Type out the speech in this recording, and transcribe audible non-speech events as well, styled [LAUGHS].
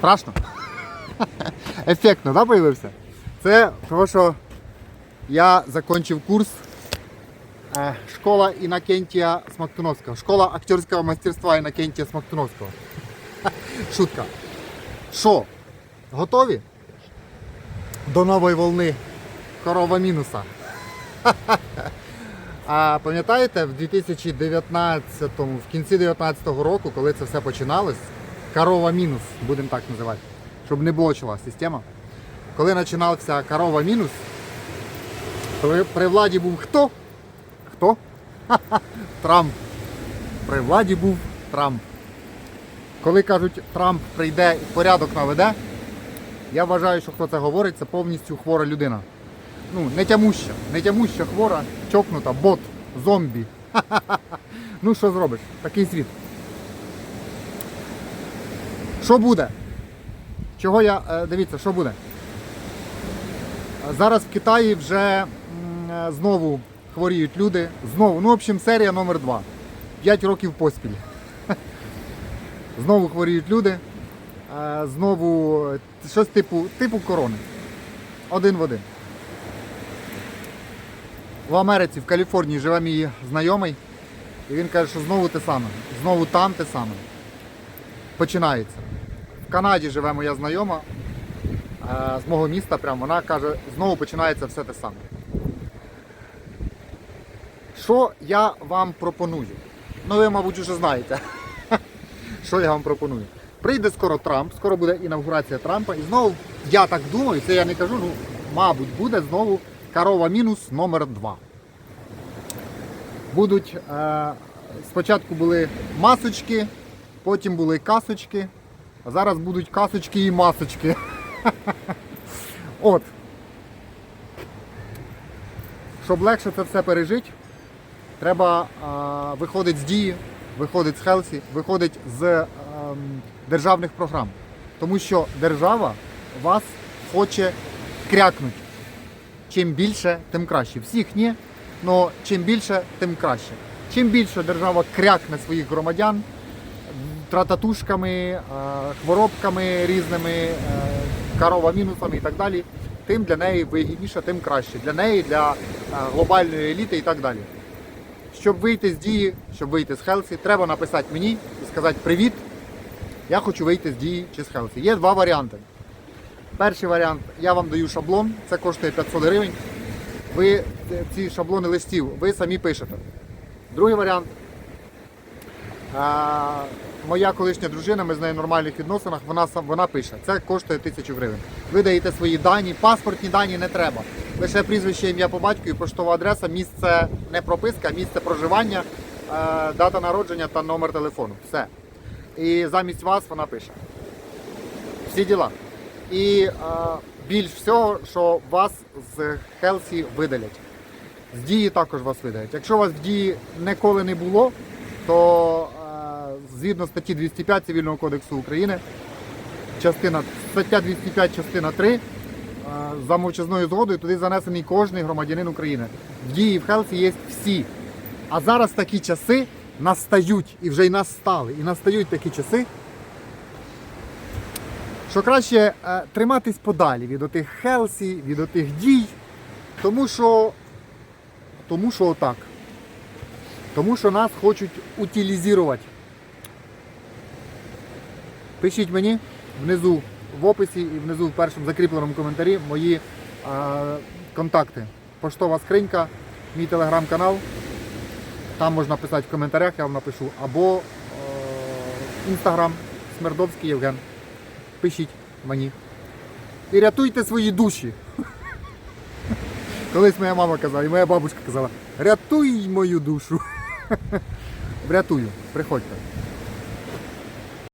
Страшно? Ефектно, да, появився? Це тому, що я закінчив курс е, школа Інакентія Смоктуновського. Школа актерського мастерства Інакентія Смоктуновського. [LAUGHS] Шутка. Що? Готові? До нової волни корова мінуса. [LAUGHS] А пам'ятаєте, в 2019-му, в кінці 2019 року, коли це все починалось, корова мінус, будемо так називати, щоб не блочила система. Коли починався корова мінус, при, при владі був хто? Хто? Ха-ха, [LAUGHS] Трамп. При владі був Трамп. Коли кажуть, Трамп прийде і порядок наведе, я вважаю, що хто це говорить, це повністю хвора людина. Ну, не тямуща, не тямуща, хвора, чокнута, бот, зомбі. [LAUGHS] Ну що зробиш? Такий світ. Що буде? Чого я. е, Дивіться, що буде? Зараз в Китаї вже е, знову хворіють люди. Знову, ну, в общем, серія номер 2 5 років поспіль. [LAUGHS] Знову хворіють люди. Е, Знову щось типу, типу корони. Один в один. В Америці, в Каліфорнії живе мій знайомий, і він каже, що знову те саме, знову там те саме. Починається. В Канаді живе моя знайома е, з мого міста, прямо вона каже, знову починається все те саме. Що я вам пропоную? Ну, ви, мабуть, вже знаєте, [LAUGHS] що я вам пропоную. Прийде скоро Трамп, скоро буде інавгурація Трампа, і знову, я так думаю, це я не кажу, ну, мабуть, буде знову корова мінус номер 2 Будуть е, спочатку були масочки, потім були касочки, а зараз будуть касочки і масочки. От. Щоб легше це все пережити, треба е, виходити з дії, виходить з Хелсі, виходить з ем, державних програм. Тому що держава вас хоче крякнути. Чим більше, тим краще. Всіх ні, але чим більше, тим краще. Чим більше держава крякне своїх громадян трататушками, е, хворобками різними, е, корова-мінусами і так далі, тим для неї вигідніше, тим краще. Для неї, для е, глобальної еліти і так далі. Щоб вийти з дії, щоб вийти з Хелсі, треба написати мені і сказати привіт. Я хочу вийти з дії чи з Хелсі. Є два варіанти. Перший варіант, я вам даю шаблон, це коштує 500 гривень. Ви ці шаблони листів ви самі пишете. Другий варіант. Моя колишня дружина, ми з нею в нормальних відносинах, вона вона пише, це коштує 1000 гривень. Ви даєте свої дані, паспортні дані не треба. Лише прізвище, ім'я по батьку і поштова адреса, місце не прописка, місце проживання, е, дата народження та номер телефону. Все. І замість вас вона пише. Всі діла. І е, більш всього, що вас з Хелсі видалять. З дії також вас видалять. Якщо вас в дії ніколи не було, то е, згідно статті 205 Цивільного кодексу України, частина, стаття 205, частина 3, е, за мовчазною згодою туди занесений кожний громадянин України. В дії в Хелсі є всі. А зараз такі часи настають, і вже й настали. І настають такі часи, що краще е, триматись подалі від отих Хелсі, від отих дій, тому що, тому що отак. Тому що нас хочуть утилізувати. Пишіть мені внизу в описі і внизу в першому закріпленому коментарі мої е, контакти. Поштова скринька, мій телеграм-канал. Там можна писати в коментарях, я вам напишу. Або е, інстаграм Смердовський Євген. Пишіть мені. І рятуйте свої душі. [LAUGHS] Колись моя мама казала, і моя бабушка казала, рятуй мою душу. [LAUGHS] Врятую, приходьте.